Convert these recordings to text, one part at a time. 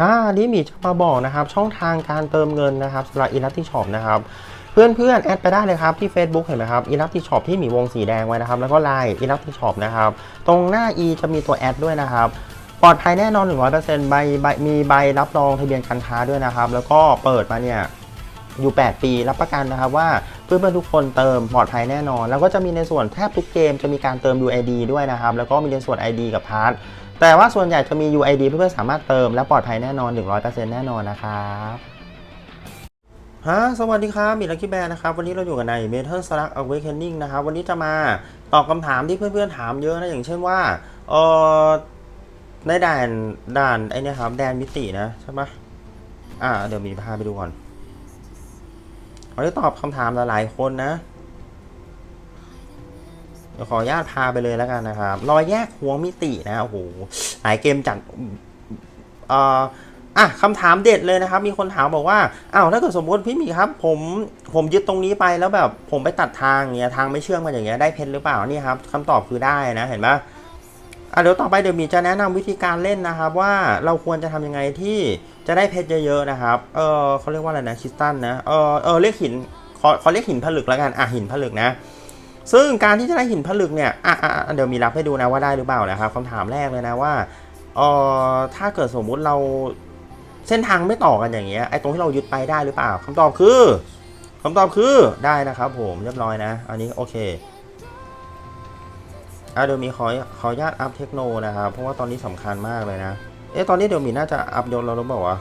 อ่านี่มีจะมาบอกนะครับช่องทางการเติมเงินนะครับสำหรับอีลัตตี้ช็อปนะครับเพื่อนเพื่อนๆแอดไปได้เลยครับที่ Facebook เห็นไหมครับอีลัตตี้ช็อปที่มีวงสีแดงไว้นะครับแล้วก็ไลน์อีลัตตี้ช็อปนะครับตรงหน้า e จะมีตัวแอดด้วยนะครับปลอดภัยแน่นอน 100%ใบใบมีใบรับรองทะเบียนการค้าด้วยนะครับ แล้วก็เปิดมาเนี่ยอยู่ 8 ปีรับประกันนะครับว่า เพื่อนๆทุกคนเติมปลอดภัยแน่นอน แล้วก็จะมีในส่วนแทบทุกเกมจะมีการเติม UID ด้วยนะครับ แล้วก็มีในส่วน ID กับพาร์ทแต่ว่าส่วนใหญ่จะมี UID เพื่อนๆสามารถเติมและปลอดภัยแน่นอน 100%แน่นอนนะครับฮะสวัสดีครับมีลักกี้แบร์นะครับ วันนี้เราอยู่กันใน Metal Slug Awakening นะครับ วันนี้จะมาตอบคำถามที่เพื่อนๆถามเยอะนะ อย่างเช่นว่าเออในด่านด่านไอเนี่ครับแดนมิตินะ ใช่ไหมอ่า เดี๋ยวมีพาไปดูก่อน เราจะตอบคำถามหลายๆคนนะเดี๋ยวขออนุญาตพาไปเลยแล้วกันนะครับรอยแยกหัวมิตินะโอ้โหหลายเกมจัดเอ่ออะคำถามเด็ดเลยนะครับ มีคนถามบอกว่าอ้าวถ้าเกิดสมมติพี่มีครับ ผมผมยึดตรงนี้ไปแล้วแบบผมไปตัดทางเงี้ยทางไม่เชื่อมกันอย่างเงี้ยได้เพชรหรือเปล่านี่ครับคำตอบคือได้นะเห็นปะ อะเดี๋ยวต่อไปเดี๋ยวมีจะแนะนำวิธีการเล่นนะครับ ว่าเราควรจะทำยังไงที่จะได้เพชรเยอะๆนะครับ เออเขาเรียกว่าอะไรนะคริสตัลนะเออเออเรียกหินขอขอเรียกหินผลึกแล้วกันอะหินผลึกนะ ซึ่งการที่จะได้หินผลึกเนี่ยอะอะเดี๋ยวมีรับให้ดูนะว่าได้หรือเปล่านะครับคำถามแรกเลยนะว่าเออถ้าเกิดสมมุติเราเส้นทางไม่ต่อกันอย่างเงี้ยไอ้ตรงที่เรายึดไปได้หรือเปล่าคำตอบคือคำตอบคือได้นะครับ ผมเรียบร้อยนะ อันนี้โอเค อะเดี๋ยวมีขอขออนุญาตอัพเทคโนนะครับ เพราะว่าตอนนี้สำคัญมากเลยนะ เอ๊ะตอนนี้เดี๋ยวมีน่าจะอัพยศแล้วหรือเปล่าวะ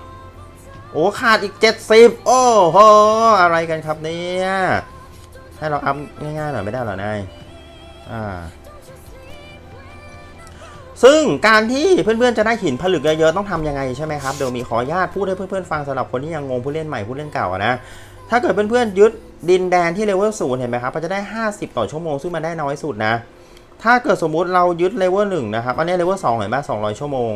โอ้ขาดอีก 70 โอ้โหอะไรกันครับเนี่ยให้เราอัพง่ายๆหน่อยไม่ได้หรอนายอ่าซึ่งการที่เพื่อนๆจะได้หินผลึกเยอะๆต้องทำยังไงใช่ไหมครับเดี๋ยวมีขออนุญาตพูดให้เพื่อนๆฟังสำหรับคนที่ยังงงผู้เล่นใหม่ผู้เล่นเก่านะถ้าเกิดเพื่อนๆยึดดินแดนที่เลเวลศูนย์เห็นไหมครับมันจะได้ 50 ต่อชั่วโมงซึ่งมันได้น้อยสุดนะ ถ้าเกิดสมมุติเรายึดเลเวลหนึ่งนะครับ อันนี้เลเวลสองเห็นไหม200ชั่วโมง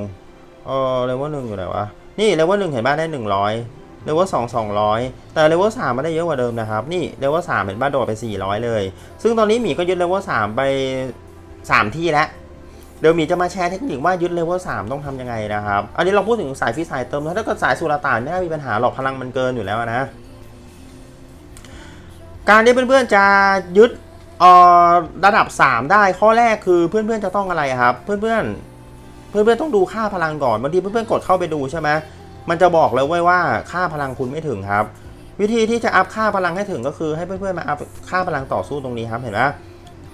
เออเลเวลหนึ่งอยู่ไหนวะ นี่เลเวลหนึ่งเห็นบ้าได้100เลเวลสองสองร้อยแต่เลเวลสามมันได้เยอะกว่าเดิมนะครับ นี่เลเวลสามเห็นบ้าโดดไป400เลย ซึ่งตอนนี้หมีก็ยึดเลเวลสามไป3ที่แล้ว เดี๋ยวหมีจะมาแชร์เทคนิคว่ายึดเลเวลสามต้องทำยังไงนะครับ อันนี้เราพูดถึงสายฟีสายเติมแล้วถ้าเกิดสายสุรต่านไม่น่ามีปัญหาหรอกพลังมันเกินอยู่แล้วนะการที่เพื่อนๆจะยึด เอ่อระดับ 3 ได้ข้อแรกคือเพื่อนๆจะต้องอะไรครับ เพื่อนๆ เพื่อนๆต้องดูค่าพลังก่อนบางทีเพื่อนๆกดเข้าไปดูใช่ไหมมันจะบอกเลยเว้ยว่าค่าพลังคุณไม่ถึงครับ วิธีที่จะอัพค่าพลังให้ถึงก็คือให้เพื่อนๆมาอัพค่าพลังต่อสู้ตรงนี้ครับเห็นไหม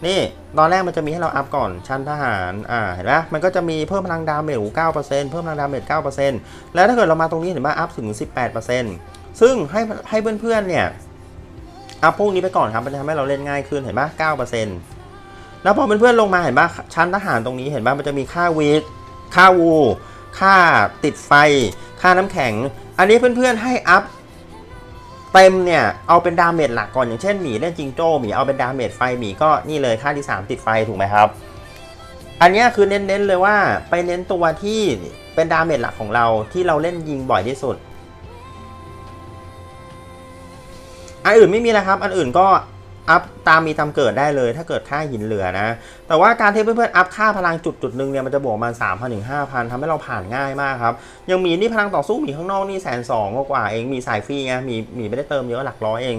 นี่ตอนแรกมันจะมีให้เราอัพก่อนชั้นทหารอ่าเห็นไหมมันก็จะมีเพิ่มพลังดาเมจ9%เพิ่มพลังดาเมจ9%แล้วถ้าเกิดเรามาตรงนี้เห็นไหมอัพถึง 18%ซึ่งให้ให้เพื่อนๆเนี่ย อัพพวกนี้ไปก่อนครับ มันจะทำให้เราเล่นง่ายขึ้นเห็นปะ9%แล้วพอเพื่อนๆลงมาเห็นปะชั้นทหารตรงนี้เห็นปะมันจะมีค่าวีดค่าวู ค่าติดไฟ ค่าน้ำแข็ง อันนี้เพื่อนๆให้อัพเต็มเนี่ยเอาเป็นดาเมจหลักก่อนอย่างเช่นหมีเล่นจิงโจ้หมีเอาเป็นดาเมจไฟหมีก็นี่เลยค่าที่3ติดไฟถูกไหมครับ อันนี้คือเน้นๆเลยว่าไปเน้นตัวที่เป็นดาเมจหลักของเราที่เราเล่นยิงบ่อยที่สุด อันอื่นไม่มีแล้วครับ อันอื่นก็อัพตามมีตามเกิดได้เลยถ้าเกิดค่าหินเหลือนะ แต่ว่าการที่เพื่อนๆอัพค่าพลังจุดจุดหนึ่งเนี่ยมันจะบวกมา3 0 0 0ถึง5,000ทำให้เราผ่านง่ายมากครับ ยังมีนี่พลังต่อสู้หมีข้างนอกนี่แสนสองกว่าเองมีสายฟรีไงมีมีไม่ได้เติมเยอะหลักร้อยเอง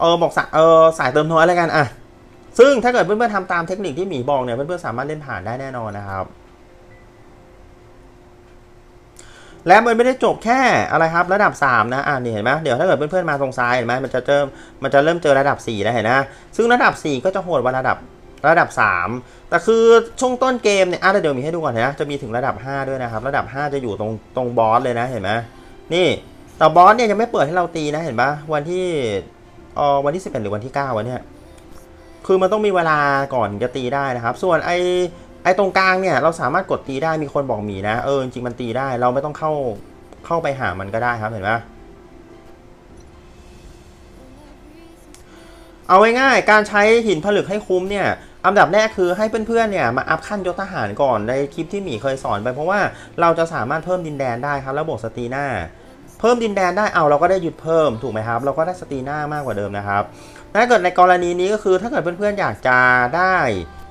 เออบอกสายเออสายเติมน้อยแล้วกันอะซึ่งถ้าเกิดเพื่อนๆทำตามเทคนิคที่หมีบอกเนี่ยเพื่อนๆสามารถเล่นผ่านได้แน่นอนนะครับ และมันไม่ได้จบแค่อะไรครับระดับ 3 นะอ่านี่เห็นไหมเดี๋ยวถ้าเกิดเพื่อนๆมาตรงซ้ายเห็นไหมมันจะเจอมันจะเริ่มเจอระดับ4แล้วเห็นนะซึ่งระดับ 4 ก็จะโหดกว่าระดับระดับ 3 แต่คือช่วงต้นเกมเนี่ยอะเดี๋ยวมีให้ดูก่อนนะจะมีถึงระดับ 5 ด้วยนะครับ ระดับ 5 จะอยู่ตรงตรงบอสเลยนะเห็นไหมนี่แต่บอสเนี่ยยังไม่เปิดให้เราตีนะเห็นปะวันที่เออวันที่ 11 หรือวันที่9วันเนี่ยคือมันต้องมีเวลาก่อนจะตีได้นะครับ ส่วนไอ ไอ้ตรงกลางเนี่ยเราสามารถกดตีได้มีคนบอกหมีนะเออจริงมันตีได้เราไม่ต้องเข้าเข้าไปหามันก็ได้ครับเห็นไหมเอาง่ายๆการใช้หินผลึกให้คุ้มเนี่ยอันดับแรกคือให้เพื่อนๆเนี่ยมาอัพขั้นยศทหารก่อนในคลิปที่หมีเคยสอนไปเพราะว่าเราจะสามารถเพิ่มดินแดนได้ครับแล้วบวกสตีหน้า เพิ่มดินแดนได้เอาเราก็ได้หยุดเพิ่มถูกไหมครับ เราก็ได้สตีหน้ามากกว่าเดิมนะครับถ้าเกิดในกรณีนี้ก็คือถ้าเกิดเพื่อนๆอยากจะได้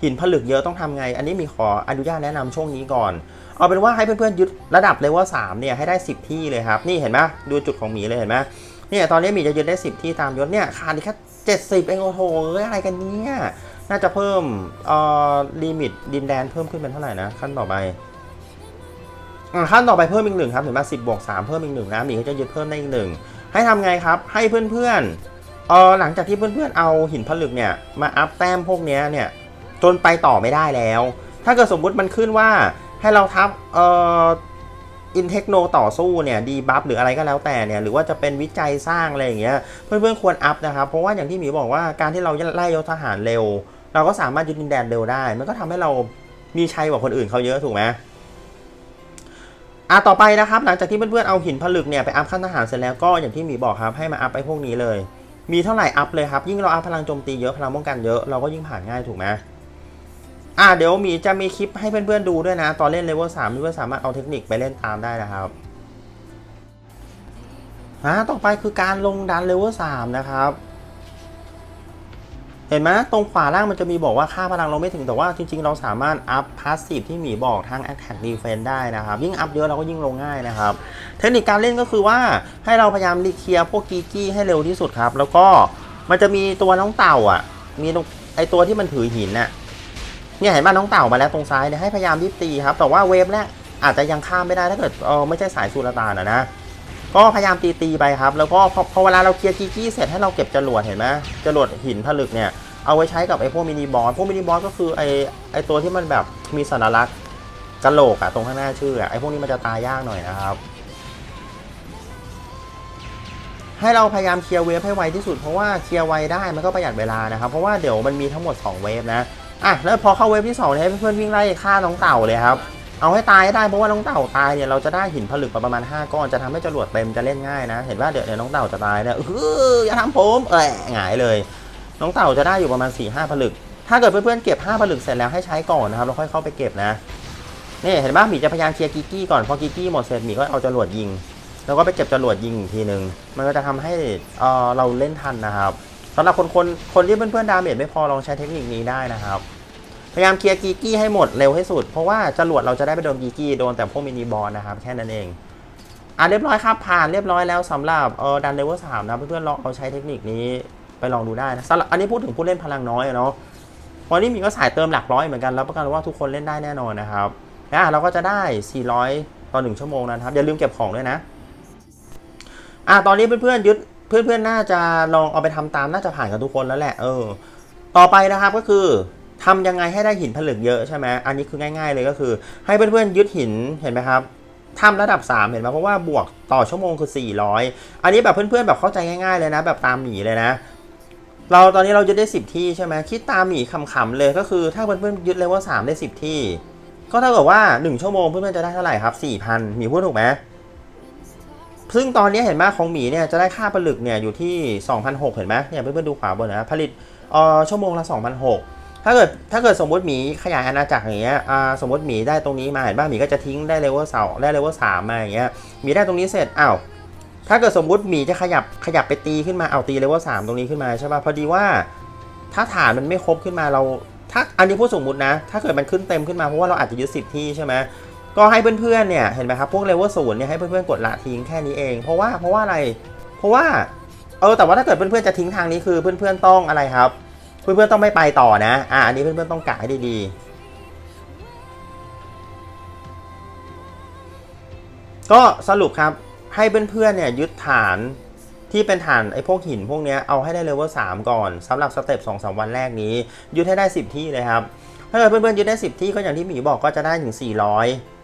หินผลึกเยอะต้องทำไง อันนี้มีขออนุญาตแนะนำช่วงนี้ก่อน เอาเป็นว่าให้เพื่อนๆยึดระดับเลเวล3เนี่ยให้ได้ 10 ที่เลยครับ นี่เห็นไหมดูจุดของหมีเลยเห็นไหมเนี่ยตอนนี้หมีจะยึดได้ 10 ที่ตามยศเนี่ยขาดแค่70 เองโอ้โหเอ้ยอะไรกันเนี่ยน่าจะเพิ่มเอ่อลิมิตดินแดนเพิ่มขึ้นเป็นเท่าไหร่นะขั้นต่อไปขั้นต่อไปเพิ่มอีกหนึ่งครับเห็นไหมสิบบวกสามเพิ่มอีกหนึ่งนะหมีก็จะยึดเพิ่มได้อีกหนึ่งให้ทำไงครับให้เพื่อนๆเออหลังจากที่เพื่อนๆเอาหินผลึกเนี่ยมาอัพแต้มพวกนี้เนี่ย จนไปต่อไม่ได้แล้ว ถ้าเกิดสมมุติมันขึ้นว่าให้เราทับเอ่ออินเทคโนต่อสู้เนี่ยดีบัฟหรืออะไรก็แล้วแต่เนี่ยหรือว่าจะเป็นวิจัยสร้างอะไรอย่างเงี้ยเพื่อนๆควรอัพนะครับ เพราะว่าอย่างที่หมีบอกว่าการที่เราไล่ยศทหารเร็ว เราก็สามารถยึดดินแดนเร็วได้ มันก็ทำให้เรามีชัยกว่าคนอื่นเขาเยอะถูกไหมอะต่อไปนะครับ หลังจากที่เพื่อนๆเอาหินผลึกเนี่ยไปอัพขั้นทหารเสร็จแล้วก็อย่างที่หมีบอกครับให้มาอัพไปพวกนี้เลย มีเท่าไหร่อัพเลยครับยิ่งเราอัพพลังโจมตีเยอะพลังป้องกันเยอะเราก็ยิ่งผ่านง่ายถูกไหม อะเดี๋ยวหมีจะมีคลิปให้เพื่อนๆดูด้วยนะ ตอนเล่นเลเวลสามเพื่อนสามารถเอาเทคนิคไปเล่นตามได้นะครับอะต่อไปคือการลงดันเลเวลสามนะครับ เห็นไหมตรงขวาล่างมันจะมีบอกว่าค่าพลังเราไม่ถึงแต่ว่าจริงๆ เราสามารถอัพพาสซีฟที่หมีบอกทั้ง Attack Defense ได้นะครับ ยิ่งอัพเยอะเราก็ยิ่งลงง่ายนะครับ เทคนิคการเล่นก็คือว่าให้เราพยายามรีเคลียร์พวกกีกี้ให้เร็วที่สุดครับ แล้วก็มันจะมีตัวน้องเต่าอะ มีไอตัวที่มันถือหินน่ะ เนี่ยเห็นไหมน้องเต่ามาแล้วตรงซ้ายเนี่ยให้พยายามรีบตีครับแต่ว่าเวฟแรกอาจจะยังข้ามไม่ได้ถ้าเกิดเออไม่ใช่สายสุลตานะนะก็พยายามตีตีไปครับ แล้วก็พอพอเวลาเราเคลียร์กีกี้เสร็จให้เราเก็บจรวดเห็นไหมจรวดหินผลึกเนี่ยเอาไว้ใช้กับไอ้พวกมินิบอสพวกมินิบอสก็คือไอ้ไอ้ตัวที่มันแบบมีสัญลักษณ์กระโหลกอะตรงข้างหน้าชื่ออะไอ้พวกนี้มันจะตายยากหน่อยนะครับให้เราพยายามเคลียร์เวฟให้ไวที่สุดเพราะว่าเคลียร์ไวได้มันก็ประหยัดเวลานะครับ เพราะว่าเดี๋ยวมันมีทั้งหมด 2 เวฟนะ อะแล้วพอเข้าเวฟที่2เนี่ยให้เพื่อนๆวิ่งไล่ฆ่าน้องเต่าเลยครับเอาให้ตายได้เพราะว่าน้องเต่าตายเนี่ยเราจะได้หินผลึกประมาณ 5 ก้อนจะทำให้จรวดเต็มจะเล่นง่ายนะ เห็นว่าเดี๋ยวน้องเต่าจะตายเนี่ยเอออย่าทำผมเออหงายเลย น้องเต่าจะได้อยู่ประมาณ4ี่ห้าผลึก ถ้าเกิดเพื่อนๆเก็บ 5 ผลึกเสร็จแล้วให้ใช้ก่อนนะครับแล้วค่อยเข้าไปเก็บนะนี่เห็นไหมหมีจะพยายามเคลียร์กิกกี้ก่อนพอกิกกี้หมดเสร็จหมีก็เอาจรวดยิง แล้วก็ไปเก็บจรวดยิงอีกทีหนึ่งมันก็จะทำให้เออเราเล่นทันนะครับ สำหรับคนคนคนที่เพื่อนๆดาเมจไม่พอลองใช้เทคนิคนี้ได้นะครับ พยายามเคลียร์กีกี้ให้หมดเร็วให้สุด เพราะว่าจรวดเราจะได้ไปโดนกีกี้โดนแต่พวกมินิบอลนะครับ แค่นั้นเองอะเรียบร้อยครับผ่านเรียบร้อยแล้วสำหรับเออดันเลเวลสามนะเพื่อนๆลองเอาใช้เทคนิคนี้ไปลองดูได้นะสำหรับอันนี้พูดถึงผู้เล่นพลังน้อยเนาะวันนี้มีก็สายเติมหลักร้อยเหมือนกันรับประกันว่าทุกคนเล่นได้แน่นอนนะครับอะเราก็จะได้ 400 ต่อ 1 ชั่วโมงนะครับอย่าลืมเก็บของด้วยนะอะตอนนี้เพื่อนๆยึด เพื่อนๆน่าจะลองเอาไปทำตามน่าจะผ่านกันทุกคนแล้วแหละ เออ ต่อไปนะครับก็คือทำยังไงให้ได้หินผลึกเยอะใช่ไหมอันนี้คือง่าย ๆ เลยก็คือ ให้เพื่อนๆยึดหินเห็นไหมครับทำระดับ 3 เห็นไหมเพราะว่าบวกต่อชั่วโมงคือ 400 อันนี้แบบเพื่อนๆแบบเข้าใจง่ายๆเลยนะ แบบตามหมีเลยนะ เราตอนนี้เรายึดได้ 10 ที่ใช่ไหมคิดตามหมีขำๆเลยก็คือถ้าเพื่อนๆยึดเลเวล3ได้ 10 ที่ ก็เท่ากับว่า 1 ชั่วโมงเพื่อนๆจะได้เท่าไหร่ครับ4,000หมีพูดถูกไหม ซึ่งตอนนี้เห็นไหมของหมีเนี่ยจะได้ค่าผลึกเนี่ยอยู่ที่2,600เห็นไหมเนี่ยเพื่อนๆดูขวาบนนะผลิตเอ่อชั่วโมงละ2,600ถ้าเกิดถ้าเกิดสมมติหมีขยายอาณาจักรอย่างเงี้ยอ่าสมมติหมีได้ตรงนี้มาเห็นป่ะหมีก็จะทิ้งได้เลเวลเสาได้เลเวลสามมาอย่างเงี้ยหมีได้ตรงนี้เสร็จอ้าวถ้าเกิดสมมติหมีจะขยับขยับไปตีขึ้นมาเอาตีเลเวลสามตรงนี้ขึ้นมาใช่ป่ะพอดีว่า ถ้าฐานมันไม่ครบขึ้นมาเราถ้าอันนี้พูดสมมตินะ ถ้าเกิดมันขึ้นเต็มขึ้นมาเพราะว่าเราอาจจะยึดสิบที่ใช่ไหม ก็ให้เพื่อนๆเนี่ยเห็นไหมครับพวกเลเวลศูนย์เนี่ยให้เพื่อนๆกดละทิ้งแค่นี้เอง เพราะว่าเพราะว่าอะไร เพราะว่าเออแต่ว่าถ้าเกิดเพื่อนๆจะทิ้งทางนี้คือเพื่อนๆต้องอะไรครับ เพื่อนๆต้องไม่ไปต่อนะ อ่าอันนี้เพื่อนๆต้องกะให้ดีๆ ก็สรุปครับให้เพื่อนๆเนี่ยยึดฐานที่เป็นฐานไอ้พวกหินพวกเนี้ยเอาให้ได้เลเวล3ก่อนสำหรับสเต็ป2 3วันแรกนี้ยึดให้ได้ 10 ที่เลยครับถ้าเกิดเพื่อนๆยึดได้ 10 ที่ก็อย่างที่หมีบอกก็จะได้ถึง 400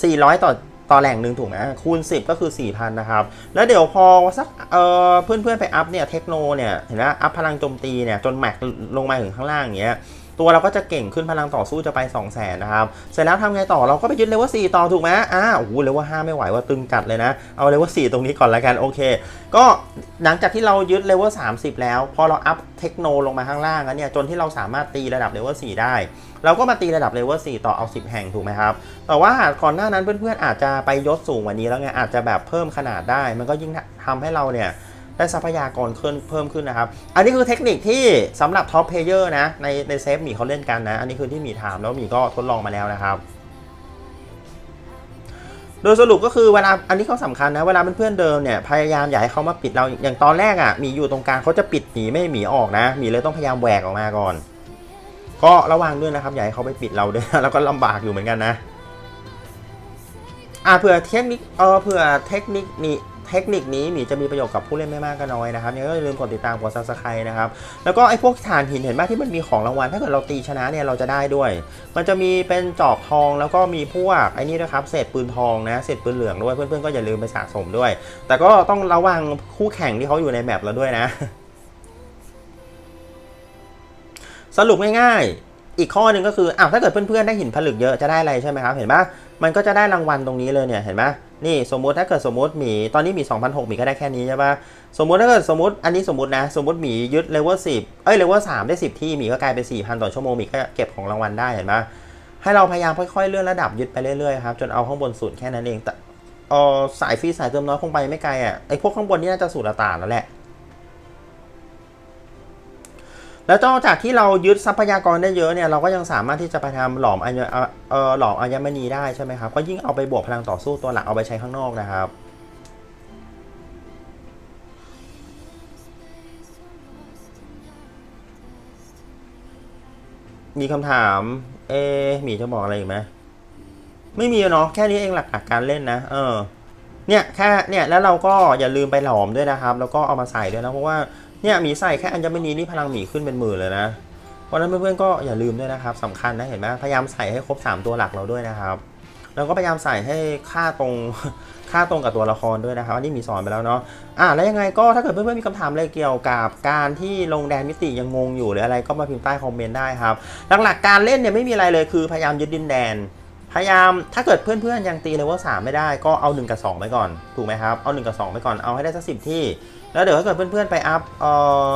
400 ต่อต่อแหล่งหนึ่งถูกไหมคูณ 10 ก็คือ 4,000 นะครับ แล้วเดี๋ยวพอสักเอ่อเพื่อนๆไปอัพเนี่ยเทคโนเนี่ยเห็นไหมอัพพลังโจมตีเนี่ยจนแม็กลงมาถึงข้างล่างอย่างเงี้ย ตัวเราก็จะเก่งขึ้นพลังต่อสู้จะไป 2 0 0 0 0นนะครับ เสร็จแล้วทำไงต่อเราก็ไปยึดเลเวล4ต่อถูกไหมอ่าโอ้โหเลเวล5ไม่ไหวว่าตึงจัดเลยนะ เอาเลเวล4ตรงนี้ก่อนละกันโอเค ก็หลังจากที่เรายึดเลเวล30แล้ว พอเราอัพเทคโนลงมาข้างล่างแล้วเนี่ยจนที่เราสามารถตีระดับเลเวล4ได้เราก็มาตีระดับเลเวล4ต่อเอา 10 แห่งถูกไหมครับ แต่ว่าก่อนหน้านั้นเพื่อนๆอาจจะไปยศสูงกว่านี้แล้วไงอาจจะแบบเพิ่มขนาดได้ มันก็ยิ่งทำให้เราเนี่ย ได้ทรัพยากรเพิ่มขึ้นนะครับ อันนี้คือเทคนิคที่สำหรับท็อปเพลเยอร์นะ ในในเซฟหมีเขาเล่นกันนะ อันนี้คือที่หมีถามแล้วหมีก็ทดลองมาแล้วนะครับ โดยสรุปก็คือเวลาอันนี้เขาสำคัญนะ เวลาเพื่อนๆเดินเนี่ยพยายามอย่าให้เขามาปิดเราอย่างตอนแรกอะมีอยู่ตรงกลางเขาจะปิดหมีไม่หมีออกนะหมีเลยต้องพยายามแหวกออกมาก่อน ก็ระวังด้วยนะครับอย่าให้เขาไปปิดเราด้วยแล้วก็ลำบากอยู่เหมือนกันนะอ่าเผื่อเทคนิคเออเผื่อเทคนิคนี้ เทคนิคนี้หมีจะมีประโยชน์กับผู้เล่นไม่มากก็น้อยนะครับยังก็อย่าลืมกดติดตามกดซับสไครต์นะครับแล้วก็ไอ้พวกฐานหินเห็นไหมที่มันมีของรางวัลถ้าเกิดเราตีชนะเนี่ยเราจะได้ด้วย มันจะมีเป็นจอบทองแล้วก็มีพวกไอ้นี่นะครับเศษปืนทองนะเศษปืนเหลืองด้วยเพื่อนๆก็อย่าลืมไปสะสมด้วย แต่ก็ต้องระวังคู่แข่งที่เขาอยู่ในแมปเราด้วยนะ สรุปง่ายๆ อีกข้อหนึ่งก็คืออ้าวถ้าเกิดเพื่อนๆได้หินผลึกเยอะจะได้อะไรใช่ไหมครับ เห็นปะมันก็จะได้รางวัลตรงนี้เลยเนี่ยเห็นปะ นี่สมมุติถ้าเกิดสมมติหมีตอนนี้หมี2,006หมีก็ได้แค่นี้ใช่ปะสมมุติถ้าเกิดสมมติอันนี้สมมตินะสมมติหมียึดเลเวลสิบเอ้ยเลเวลสามได้สิบที่หมีก็กลายเป็น4,000ต่อชั่วโมงหมีก็เก็บของรางวัลได้เห็นปะให้เราพยายามค่อยๆเลื่อนระดับยึดไปเรื่อยๆครับจนเอาข้างบนสุดแค่นั้นเองแต่เออสายฟรีสายเติมน้อยคงไปไม่ไกลอะไอพวกข้างบนนี่น่าจะสูตรตางแล้วแหละ แล้วนอกจากที่เรายึดทรัพยากรได้เยอะเนี่ยเราก็ยังสามารถที่จะไปทำหลอมอัญเอ่อเออหลอมอัญมณีได้ใช่ไหมครับ ก็ยิ่งเอาไปบวกพลังต่อสู้ตัวหลักเอาไปใช้ข้างนอกนะครับมีคำถาม เอหมีจะบอกอะไรอีกไหมไม่มีเนาะแค่นี้เองหลักๆการเล่นนะ เออ เนี่ยแค่เนี่ยแล้วเราก็อย่าลืมไปหลอมด้วยนะครับ แล้วก็เอามาใส่ด้วยนะเพราะว่า เนี่ยหมีใส่แค่อัญมณีนี่พลังหมีขึ้นเป็นหมื่นเลยนะเพราะนั้นเพื่อนๆก็อย่าลืมด้วยนะครับสำคัญนะเห็นไหมพยายามใส่ให้ครบ 3 ตัวหลักเราด้วยนะครับแล้วก็พยายามใส่ให้ค่าตรงค่าตรงกับตัวละครด้วยนะครับอันนี้มีสอนไปแล้วเนาะอะแล้วยังไงก็ถ้าเกิดเพื่อนๆมีคำถามอะไรเกี่ยวกับการที่ลงแดนมิติยังงงอยู่หรืออะไรก็มาพิมพ์ใต้คอมเมนต์ได้ครับหลักๆการเล่นเนี่ยไม่มีอะไรเลยคือพยายามยึดดินแดน พยายามถ้าเกิดเพื่อนๆยังตีเลเวลสามไม่ได้ก็เอา 1 กับ 2 ไปก่อน ถูกไหมครับ เอา 1 กับ 2 ไปก่อนเอาให้ได้สักสิที่ แล้วเดี๋ยวถ้าเกิดเพื่อนๆไปอัพเอ่อ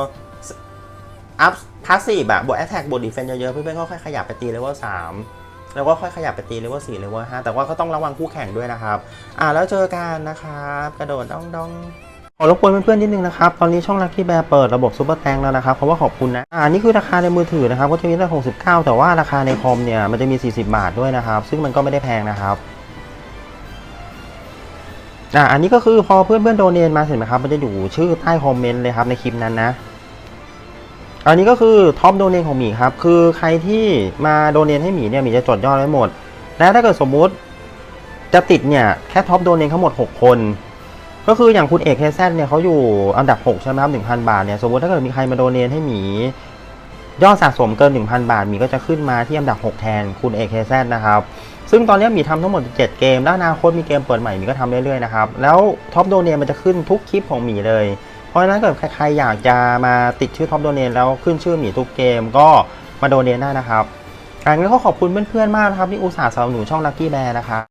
อัพพาสซีฟแบบบวกแอตแทกบวกดีเฟนเยอะๆเพื่อนๆก็ค่อยขยับไปตีเลเวลสามแล้วก็ค่อยขยับไปตีเลเวลสี่เลเวลห้าแต่ว่าก็ต้องระวังคู่แข่งด้วยนะครับ อ่าแล้วเจอกันนะครับกระโดดดองดอง ขอรบกวนเพื่อนๆนิดนึงนะครับ ตอนนี้ช่องลั c กี้แบร์เปิดระบบซูเปอร์แตงแล้วนะครับเพราะว่าขอบคุณนะ อ่านี่คือราคาในมือถือนะครับ ก็จะมีตั้ง69 แต่ว่าราคาในคอมเนี่ย มันจะมี 40 บาทด้วยนะครับ ซึ่งมันก็ไม่ได้แพงนะครับ อ่าอันนี้ก็คือพอเพื่อนๆโดเนทมาเห็นไหมครับ มันจะอยู่ชื่อใต้คอมเมนต์เลยครับในคลิปนั้นนะ อันนี้ก็คือท็อปโดเนทของหมีครับ คือใครที่มาโดเนทให้หมีเนี่ยหมีจะจดยอดไว้หมด และถ้าเกิดสมมุติจะติดเนี่ยแค่ท็อปโดเนททั้งหมด 6 คน ก็คืออย่างคุณเอกเฮเซนเนี่ยเขาอยู่อันดับ 6 ใช่ไหมครับ1,000บาทเนี่ยสมมติถ้าเกิดมีใครมาโดเนทให้หมี ยอดสะสมเกิน 1,000 บาทหมีก็จะขึ้นมาที่อันดับ 6 แทนคุณเอกเฮเซนนะครับซึ่งตอนนี้หมีทำทั้งหมด 7 เกม แล้วอนาคตมีเกมเปิดใหม่หมีก็ทำเรื่อยๆนะครับแล้วท็อปโดเนทมันจะขึ้นทุกคลิปของหมีเลยเพราะฉะนั้นถ้าเกิดใครอยากจะมาติดชื่อท็อปโดเนทแล้วขึ้นชื่อหมีทุกเกมก็มาโดเนทได้นะครับการงั้ก็ขอบคุณเพื่อนๆมากนะครับที่อุตส่าห์สนับสนุนช่องลั c กี้แบร์นะครับ